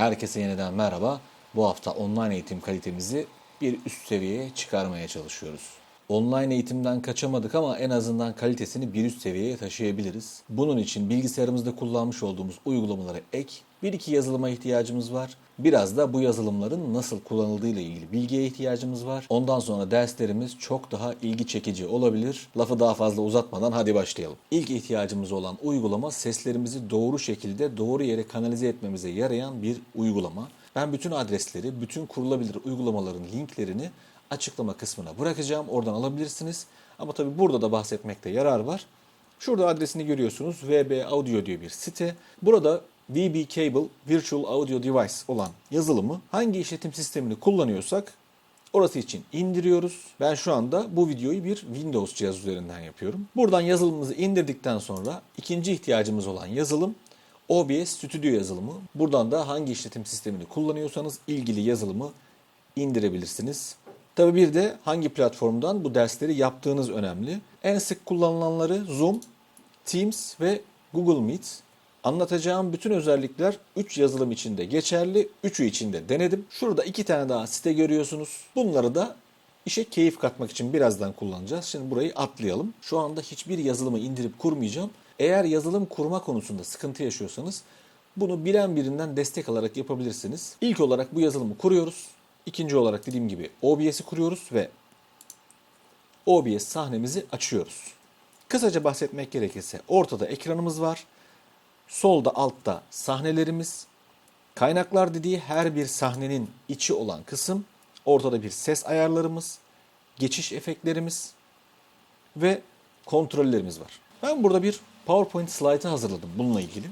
Herkese yeniden merhaba. Bu hafta online eğitim kalitemizi bir üst seviyeye çıkarmaya çalışıyoruz. Online eğitimden kaçamadık ama en azından kalitesini bir üst seviyeye taşıyabiliriz. Bunun için bilgisayarımızda kullanmış olduğumuz uygulamalara ek bir iki yazılıma ihtiyacımız var. Biraz da bu yazılımların nasıl kullanıldığıyla ilgili bilgiye ihtiyacımız var. Ondan sonra derslerimiz çok daha ilgi çekici olabilir. Lafı daha fazla uzatmadan hadi başlayalım. İlk ihtiyacımız olan uygulama seslerimizi doğru şekilde doğru yere kanalize etmemize yarayan bir uygulama. Ben bütün adresleri, bütün kurulabilir uygulamaların linklerini açıklama kısmına bırakacağım. Oradan alabilirsiniz. Ama tabii burada da bahsetmekte yarar var. Şurada adresini görüyorsunuz. VB Audio diyor bir site. Burada VB Cable Virtual Audio Device olan yazılımı hangi işletim sistemini kullanıyorsak orası için indiriyoruz. Ben şu anda bu videoyu bir Windows cihaz üzerinden yapıyorum. Buradan yazılımımızı indirdikten sonra ikinci ihtiyacımız olan yazılım OBS Studio yazılımı. Buradan da hangi işletim sistemini kullanıyorsanız ilgili yazılımı indirebilirsiniz. Tabii bir de hangi platformdan bu dersleri yaptığınız önemli. En sık kullanılanları Zoom, Teams ve Google Meet. Anlatacağım bütün özellikler 3 yazılım içinde geçerli. 3'ü içinde denedim. Şurada iki tane daha site görüyorsunuz. Bunları da işe keyif katmak için birazdan kullanacağız. Şimdi burayı atlayalım. Şu anda hiçbir yazılımı indirip kurmayacağım. Eğer yazılım kurma konusunda sıkıntı yaşıyorsanız bunu bilen birinden destek alarak yapabilirsiniz. İlk olarak bu yazılımı kuruyoruz. İkinci olarak dediğim gibi OBS'i kuruyoruz ve OBS sahnemizi açıyoruz. Kısaca bahsetmek gerekirse ortada ekranımız var. Solda altta sahnelerimiz. Kaynaklar dediği her bir sahnenin içi olan kısım. Ortada bir ses ayarlarımız, geçiş efektlerimiz ve kontrollerimiz var. Ben burada bir PowerPoint slaytı hazırladım bununla ilgili.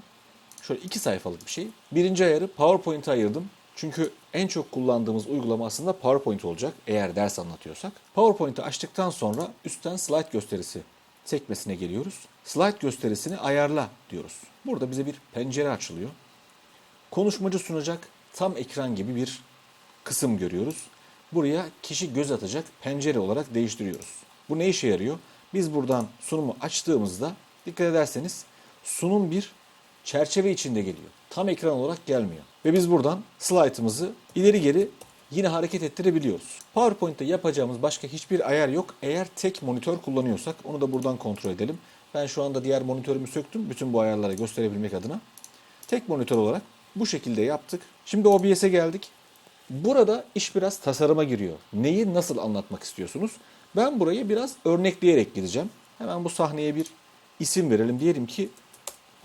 Şöyle iki sayfalık bir şey. Birinci ayarı PowerPoint'e ayırdım. Çünkü en çok kullandığımız uygulama aslında PowerPoint olacak eğer ders anlatıyorsak. PowerPoint'i açtıktan sonra üstten slide gösterisi sekmesine geliyoruz. Slide gösterisini ayarla diyoruz. Burada bize bir pencere açılıyor. Konuşmacı sunacak tam ekran gibi bir kısım görüyoruz. Buraya kişi göz atacak pencere olarak değiştiriyoruz. Bu ne işe yarıyor? Biz buradan sunumu açtığımızda dikkat ederseniz sunum bir çerçeve içinde geliyor. Tam ekran olarak gelmiyor. Ve biz buradan slaytımızı ileri geri yine hareket ettirebiliyoruz. PowerPoint'te yapacağımız başka hiçbir ayar yok. Eğer tek monitör kullanıyorsak onu da buradan kontrol edelim. Ben şu anda diğer monitörümü söktüm bütün bu ayarları gösterebilmek adına. Tek monitör olarak bu şekilde yaptık. Şimdi OBS'e geldik. Burada iş biraz tasarıma giriyor. Neyi nasıl anlatmak istiyorsunuz? Ben burayı biraz örnekleyerek gideceğim. Hemen bu sahneye bir isim verelim. Diyelim ki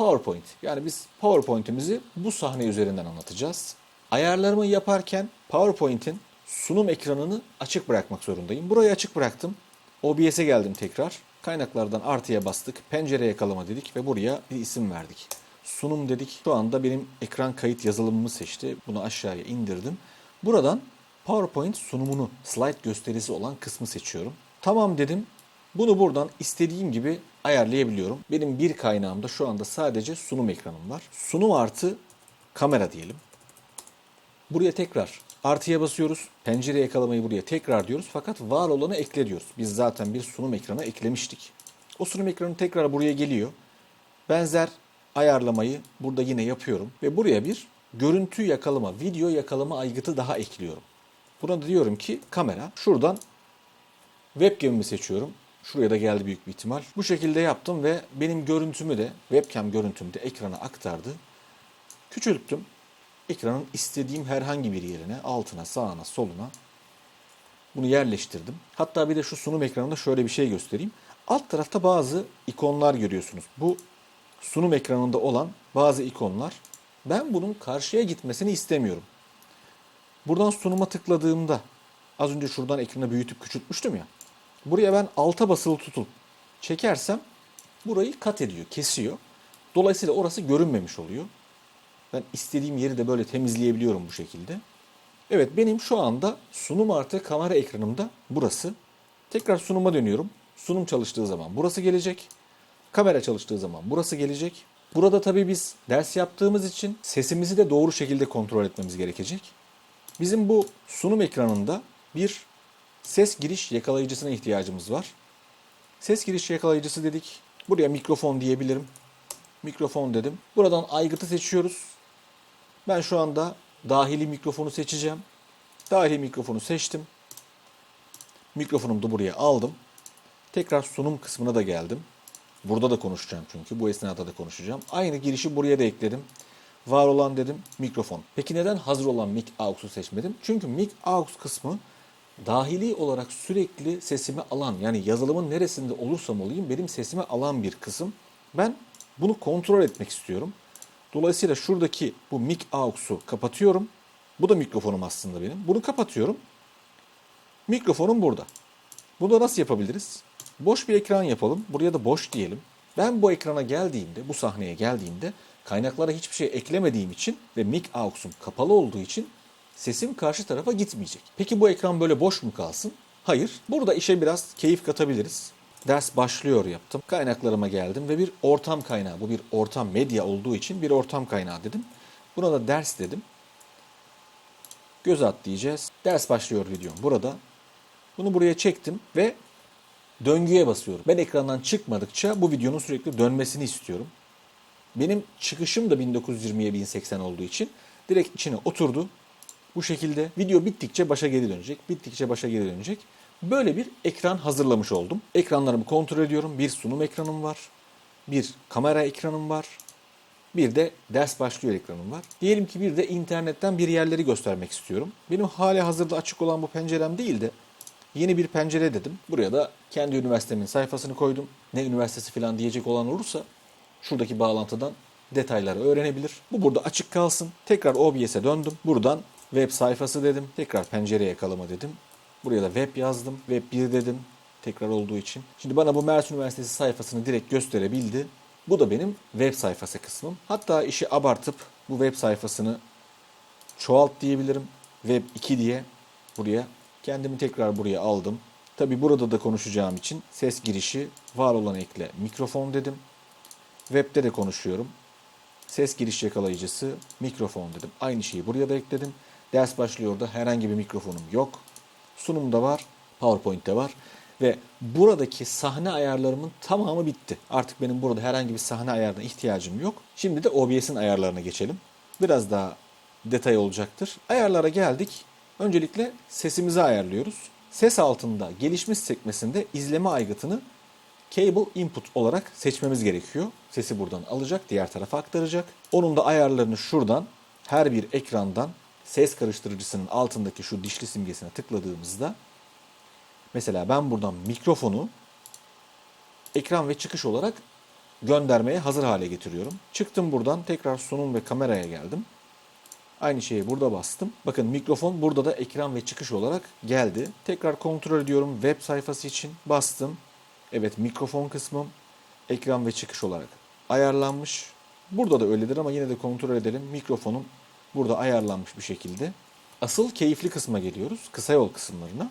PowerPoint. Yani biz PowerPoint'imizi bu sahne üzerinden anlatacağız. Ayarlarımı yaparken PowerPoint'in sunum ekranını açık bırakmak zorundayım. Burayı açık bıraktım. OBS'e geldim tekrar. Kaynaklardan artıya bastık. Pencere yakalama dedik ve buraya bir isim verdik. Sunum dedik. Şu anda benim ekran kayıt yazılımımı seçti. Bunu aşağıya indirdim. Buradan PowerPoint sunumunu, slide gösterisi olan kısmı seçiyorum. Tamam dedim. Bunu buradan istediğim gibi ayarlayabiliyorum. Benim bir kaynağımda şu anda sadece sunum ekranım var. Sunum artı kamera diyelim. Buraya tekrar artıya basıyoruz. Pencere yakalamayı buraya tekrar diyoruz. Fakat var olanı ekle diyoruz. Biz zaten bir sunum ekranı eklemiştik. O sunum ekranı tekrar buraya geliyor. Benzer ayarlamayı burada yine yapıyorum. Ve buraya bir görüntü yakalama, video yakalama aygıtı daha ekliyorum. Buna da diyorum ki kamera. Şuradan webcam'imi seçiyorum. Şuraya da geldi büyük bir ihtimal. Bu şekilde yaptım ve benim görüntümü de webcam görüntümü de ekrana aktardı. Küçülttüm. Ekranın istediğim herhangi bir yerine, altına, sağına, soluna bunu yerleştirdim. Hatta bir de şu sunum ekranında şöyle bir şey göstereyim. Alt tarafta bazı ikonlar görüyorsunuz. Bu sunum ekranında olan bazı ikonlar. Ben bunun karşıya gitmesini istemiyorum. Buradan sunuma tıkladığımda az önce şuradan ekranı büyütüp küçültmüştüm ya. Buraya ben alta basılı tutup çekersem burayı kat ediyor, kesiyor. Dolayısıyla orası görünmemiş oluyor. Ben istediğim yeri de böyle temizleyebiliyorum bu şekilde. Evet benim şu anda sunum artı kamera ekranımda burası. Tekrar sunuma dönüyorum. Sunum çalıştığı zaman burası gelecek. Kamera çalıştığı zaman burası gelecek. Burada tabii biz ders yaptığımız için sesimizi de doğru şekilde kontrol etmemiz gerekecek. Bizim bu sunum ekranında bir ses giriş yakalayıcısına ihtiyacımız var. Ses giriş yakalayıcısı dedik. Buraya mikrofon diyebilirim. Mikrofon dedim. Buradan aygıtı seçiyoruz. Ben şu anda dahili mikrofonu seçeceğim. Dahili mikrofonu seçtim. Mikrofonumu da buraya aldım. Tekrar sunum kısmına da geldim. Burada da konuşacağım çünkü. Bu esnada da konuşacağım. Aynı girişi buraya da ekledim. Var olan dedim mikrofon. Peki neden hazır olan mic AUX'u seçmedim? Çünkü mic AUX kısmı dahili olarak sürekli sesimi alan yani yazılımın neresinde olursam olayım benim sesimi alan bir kısım. Ben bunu kontrol etmek istiyorum. Dolayısıyla şuradaki bu mic AUX'u kapatıyorum. Bu da mikrofonum aslında benim. Bunu kapatıyorum. Mikrofonum burada. Bunu da nasıl yapabiliriz? Boş bir ekran yapalım. Buraya da boş diyelim. Ben bu ekrana geldiğimde, bu sahneye geldiğimde kaynaklara hiçbir şey eklemediğim için ve mic AUX'um kapalı olduğu için sesim karşı tarafa gitmeyecek. Peki bu ekran böyle boş mu kalsın? Hayır. Burada işe biraz keyif katabiliriz. Ders başlıyor yaptım. Kaynaklarıma geldim ve bir ortam kaynağı. Bu bir ortam medya olduğu için bir ortam kaynağı dedim. Buna da ders dedim. Göz at diyeceğiz. Ders başlıyor videom burada. Bunu buraya çektim ve döngüye basıyorum. Ben ekrandan çıkmadıkça bu videonun sürekli dönmesini istiyorum. Benim çıkışım da 1920'ye 1080 olduğu için direkt içine oturdu. Bu şekilde video bittikçe başa geri dönecek. Bittikçe başa geri dönecek. Böyle bir ekran hazırlamış oldum. Ekranlarımı kontrol ediyorum. Bir sunum ekranım var. Bir kamera ekranım var. Bir de ders başlıyor ekranım var. Diyelim ki bir de internetten bir yerleri göstermek istiyorum. Benim hali hazırda açık olan bu pencerem değil de yeni bir pencere dedim. Buraya da kendi üniversitemin sayfasını koydum. Ne üniversitesi falan diyecek olan olursa şuradaki bağlantıdan detayları öğrenebilir. Bu burada açık kalsın. Tekrar OBS'e döndüm. Buradan web sayfası dedim. Tekrar pencereye yakalama dedim. Buraya da web yazdım. Web 1 dedim. Tekrar olduğu için. Şimdi bana bu Mersin Üniversitesi sayfasını direkt gösterebildi. Bu da benim web sayfası kısmım. Hatta işi abartıp bu web sayfasını çoğalt diyebilirim. Web 2 diye buraya kendimi tekrar buraya aldım. Tabi burada da konuşacağım için ses girişi var olan ekle mikrofon dedim. Web'de de konuşuyorum. Ses giriş yakalayıcısı mikrofon dedim. Aynı şeyi buraya da ekledim. Ders başlıyor da herhangi bir mikrofonum yok. Sunumda var, PowerPoint'te var ve buradaki sahne ayarlarımın tamamı bitti. Artık benim burada herhangi bir sahne ayarına ihtiyacım yok. Şimdi de OBS'in ayarlarına geçelim. Biraz daha detay olacaktır. Ayarlara geldik. Öncelikle sesimizi ayarlıyoruz. Ses altında gelişmiş sekmesinde izleme aygıtını cable input olarak seçmemiz gerekiyor. Sesi buradan alacak, diğer tarafa aktaracak. Onun da ayarlarını şuradan her bir ekrandan ses karıştırıcısının altındaki şu dişli simgesine tıkladığımızda mesela ben buradan mikrofonu ekran ve çıkış olarak göndermeye hazır hale getiriyorum. Çıktım buradan tekrar sunum ve kameraya geldim. Aynı şeyi burada bastım. Bakın mikrofon burada da ekran ve çıkış olarak geldi. Tekrar kontrol ediyorum web sayfası için bastım. Evet mikrofon kısmım ekran ve çıkış olarak ayarlanmış. Burada da öyledir ama yine de kontrol edelim. Mikrofonum burada ayarlanmış bir şekilde. Asıl keyifli kısma geliyoruz. Kısa yol kısımlarına.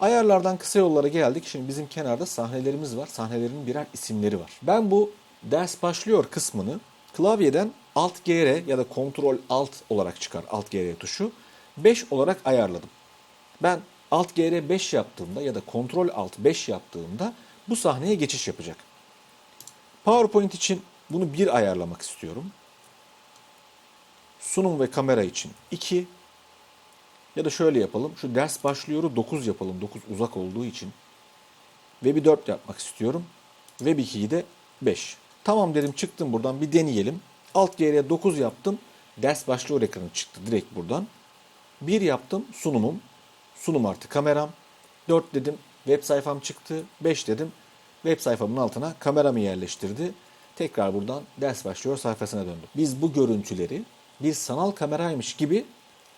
Ayarlardan kısa yollara geldik. Şimdi bizim kenarda sahnelerimiz var. Sahnelerin birer isimleri var. Ben bu ders başlıyor kısmını klavyeden Alt GR ya da Ctrl Alt olarak çıkar Alt GR tuşu 5 olarak ayarladım. Ben Alt GR 5 yaptığımda ya da Ctrl Alt 5 yaptığımda bu sahneye geçiş yapacak. PowerPoint için bunu 1 ayarlamak istiyorum. Sunum ve kamera için 2 ya da şöyle yapalım. Şu ders başlıyoru 9 yapalım. 9 uzak olduğu için. Web'i 4 yapmak istiyorum. Web 2'yi de 5. Tamam dedim çıktım buradan bir deneyelim. Alt G'ye 9 yaptım. Ders başlıyor ekranı çıktı direkt buradan. 1 yaptım sunumum. Sunum artı kameram. 4 dedim web sayfam çıktı. 5 dedim web sayfamın altına kameramı yerleştirdi. Tekrar buradan ders başlıyor sayfasına döndüm. Biz bu görüntüleri bir sanal kameraymış gibi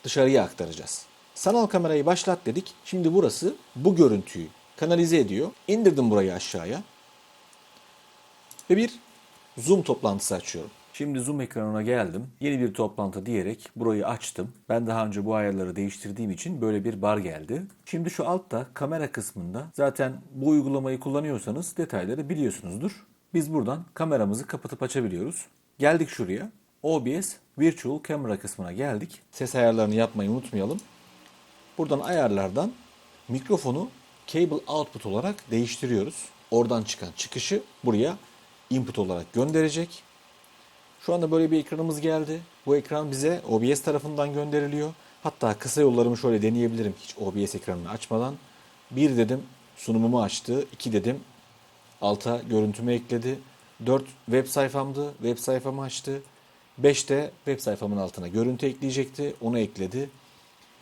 dışarıya aktaracağız. Sanal kamerayı başlat dedik. Şimdi burası bu görüntüyü kanalize ediyor. İndirdim burayı aşağıya. Ve bir Zoom toplantısı açıyorum. Şimdi Zoom ekranına geldim. Yeni bir toplantı diyerek burayı açtım. Ben daha önce bu ayarları değiştirdiğim için böyle bir bar geldi. Şimdi şu altta kamera kısmında zaten bu uygulamayı kullanıyorsanız detayları biliyorsunuzdur. Biz buradan kameramızı kapatıp açabiliyoruz. Geldik şuraya. OBS Virtual Camera kısmına geldik. Ses ayarlarını yapmayı unutmayalım. Buradan ayarlardan mikrofonu cable output olarak değiştiriyoruz. Oradan çıkan çıkışı buraya input olarak gönderecek. Şu anda böyle bir ekranımız geldi. Bu ekran bize OBS tarafından gönderiliyor. Hatta kısa yollarımı şöyle deneyebilirim hiç OBS ekranını açmadan. Bir dedim sunumumu açtı. İki dedim alta görüntümü ekledi. 4 web sayfamdı. Web sayfamı açtı. 5 de web sayfamın altına görüntü ekleyecekti. Onu ekledi.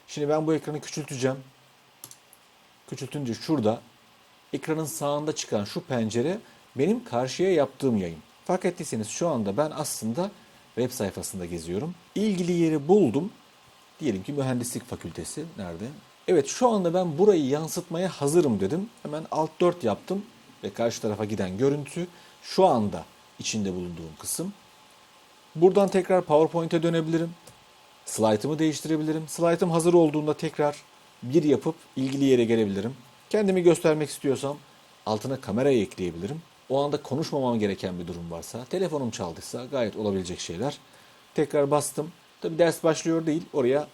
Şimdi ben bu ekranı küçülteceğim. Küçültünce şurada ekranın sağında çıkan şu pencere benim karşıya yaptığım yayın. Fark ettiyseniz şu anda ben aslında web sayfasında geziyorum. İlgili yeri buldum. Diyelim ki mühendislik fakültesi nerede? Evet şu anda ben burayı yansıtmaya hazırım dedim. Hemen alt 4 yaptım ve karşı tarafa giden görüntü şu anda içinde bulunduğum kısım. Buradan tekrar PowerPoint'e dönebilirim. Slide'ımı değiştirebilirim. Slide'ım hazır olduğunda tekrar bir yapıp ilgili yere gelebilirim. Kendimi göstermek istiyorsam altına kamerayı ekleyebilirim. O anda konuşmamam gereken bir durum varsa, telefonum çaldıysa gayet olabilecek şeyler. Tekrar bastım. Tabi ders başlıyor değil. Oraya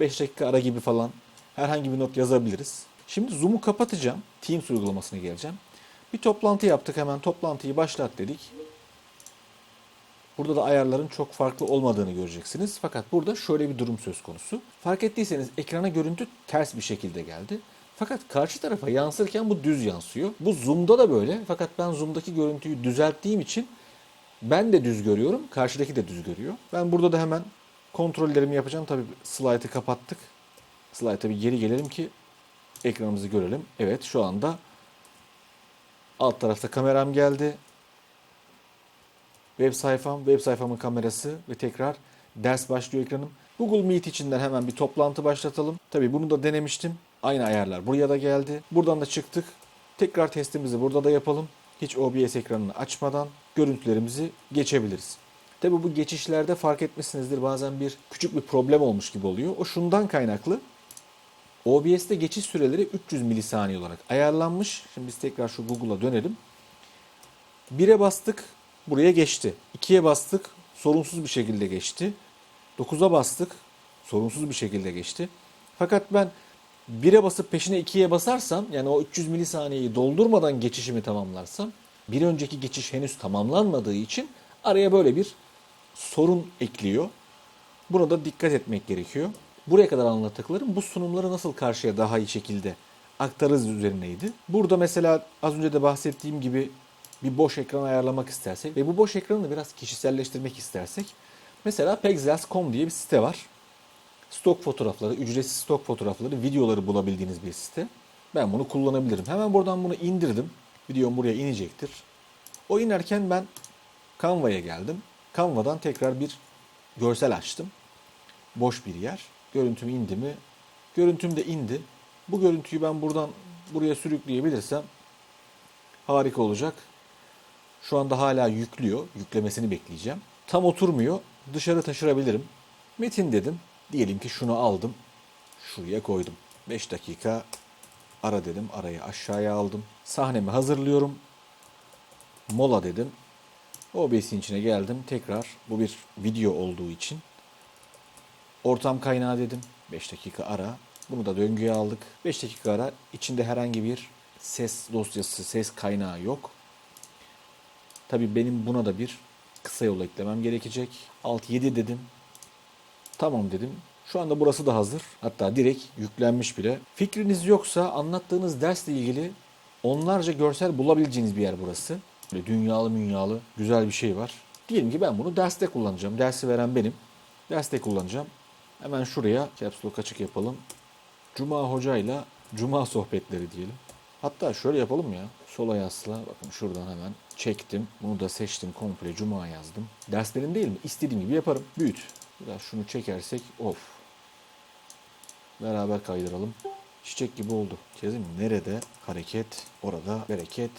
5 dakika ara gibi falan herhangi bir not yazabiliriz. Şimdi Zoom'u kapatacağım. Teams uygulamasına geleceğim. Bir toplantı yaptık hemen toplantıyı başlat dedik. Burada da ayarların çok farklı olmadığını göreceksiniz. Fakat burada şöyle bir durum söz konusu. Fark ettiyseniz ekrana görüntü ters bir şekilde geldi. Fakat karşı tarafa yansırken bu düz yansıyor. Bu zoom'da da böyle. Fakat ben zoom'daki görüntüyü düzelttiğim için ben de düz görüyorum. Karşıdaki de düz görüyor. Ben burada da hemen kontrollerimi yapacağım. Tabii slide'ı kapattık. Slide'a bir geri gelelim ki ekranımızı görelim. Evet şu anda alt tarafta kameram geldi. Web sayfam, web sayfamın kamerası ve tekrar ders başlıyor ekranım. Google Meet içinden hemen bir toplantı başlatalım. Tabii bunu da denemiştim. Aynı ayarlar buraya da geldi. Buradan da çıktık. Tekrar testimizi burada da yapalım. Hiç OBS ekranını açmadan görüntülerimizi geçebiliriz. Tabii bu geçişlerde fark etmişsinizdir bazen bir küçük bir problem olmuş gibi oluyor. O şundan kaynaklı. OBS'te geçiş süreleri 300 milisaniye olarak ayarlanmış. Şimdi biz tekrar şu Google'a dönelim. 1'e bastık, buraya geçti. 2'ye bastık, sorunsuz bir şekilde geçti. 9'a bastık, sorunsuz bir şekilde geçti. Fakat ben 1'e basıp peşine 2'ye basarsam, yani o 300 milisaniyeyi doldurmadan geçişimi tamamlarsam, bir önceki geçiş henüz tamamlanmadığı için araya böyle bir sorun ekliyor. Buna da dikkat etmek gerekiyor. Buraya kadar anlattıklarım bu sunumları nasıl karşıya daha iyi şekilde aktarırız üzerineydi. Burada mesela az önce de bahsettiğim gibi bir boş ekran ayarlamak istersek ve bu boş ekranı da biraz kişiselleştirmek istersek mesela Pexels.com diye bir site var. Stok fotoğrafları, ücretsiz stok fotoğrafları, videoları bulabildiğiniz bir site. Ben bunu kullanabilirim. Hemen buradan bunu indirdim. Videom buraya inecektir. O inerken ben Canva'ya geldim. Canva'dan tekrar bir görsel açtım. Boş bir yer. Görüntüm indi mi? Görüntüm de indi. Bu görüntüyü ben buradan buraya sürükleyebilirsem harika olacak. Şu anda hala yüklüyor. Yüklemesini bekleyeceğim. Tam oturmuyor. Dışarı taşırabilirim. Metin dedim. Diyelim ki şunu aldım. Şuraya koydum. 5 dakika ara dedim. Arayı aşağıya aldım. Sahnemi hazırlıyorum. Mola dedim. OBS'in içine geldim. Tekrar bu bir video olduğu için ortam kaynağı dedim. 5 dakika ara. Bunu da döngüye aldık. 5 dakika ara. İçinde herhangi bir ses dosyası, ses kaynağı yok. Tabii benim buna da bir kısa yol eklemem gerekecek. Alt 7 dedim. Tamam dedim. Şu anda burası da hazır. Hatta direkt yüklenmiş bile. Fikriniz yoksa anlattığınız dersle ilgili onlarca görsel bulabileceğiniz bir yer burası. Böyle dünyalı münyalı güzel bir şey var. Diyelim ki ben bunu derste kullanacağım. Dersi veren benim. Derste kullanacağım. Hemen şuraya caps lock açık yapalım. Cuma hocayla Cuma sohbetleri diyelim. Hatta şöyle yapalım ya. Sola yasla. Bakın şuradan hemen çektim. Bunu da seçtim. Komple Cuma yazdım. Derslerim değil mi? İstediğim gibi yaparım. Büyüt. Biraz şunu çekersek of. Beraber kaydıralım. Çiçek gibi oldu. Çizim nerede hareket, orada bereket.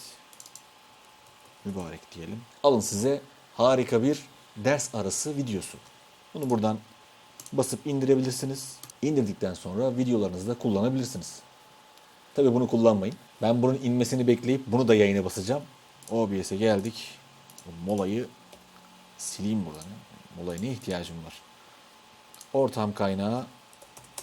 Mübarek diyelim. Alın size harika bir ders arası videosu. Bunu buradan basıp indirebilirsiniz. İndirdikten sonra videolarınızda kullanabilirsiniz. Tabii bunu kullanmayın. Ben bunun inmesini bekleyip bunu da yayına basacağım. OBS'e geldik. Molayı sileyim buradan. ya. Molaya ne ihtiyacım var? Ortam kaynağı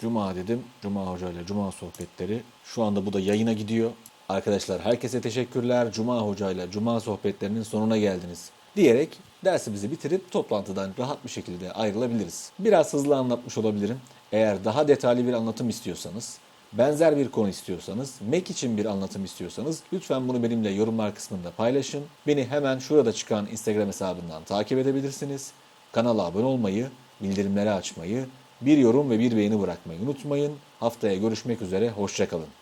Cuma dedim. Cuma Hoca ile Cuma sohbetleri. Şu anda bu da yayına gidiyor. Arkadaşlar herkese teşekkürler. Cuma Hoca ile Cuma sohbetlerinin sonuna geldiniz. diyerek dersimizi bitirip toplantıdan rahat bir şekilde ayrılabiliriz. Biraz hızlı anlatmış olabilirim. Eğer daha detaylı bir anlatım istiyorsanız, benzer bir konu istiyorsanız, Mac için bir anlatım istiyorsanız lütfen bunu benimle yorumlar kısmında paylaşın. Beni hemen şurada çıkan Instagram hesabından takip edebilirsiniz. Kanala abone olmayı, bildirimleri açmayı, bir yorum ve bir beğeni bırakmayı unutmayın. Haftaya görüşmek üzere, hoşçakalın.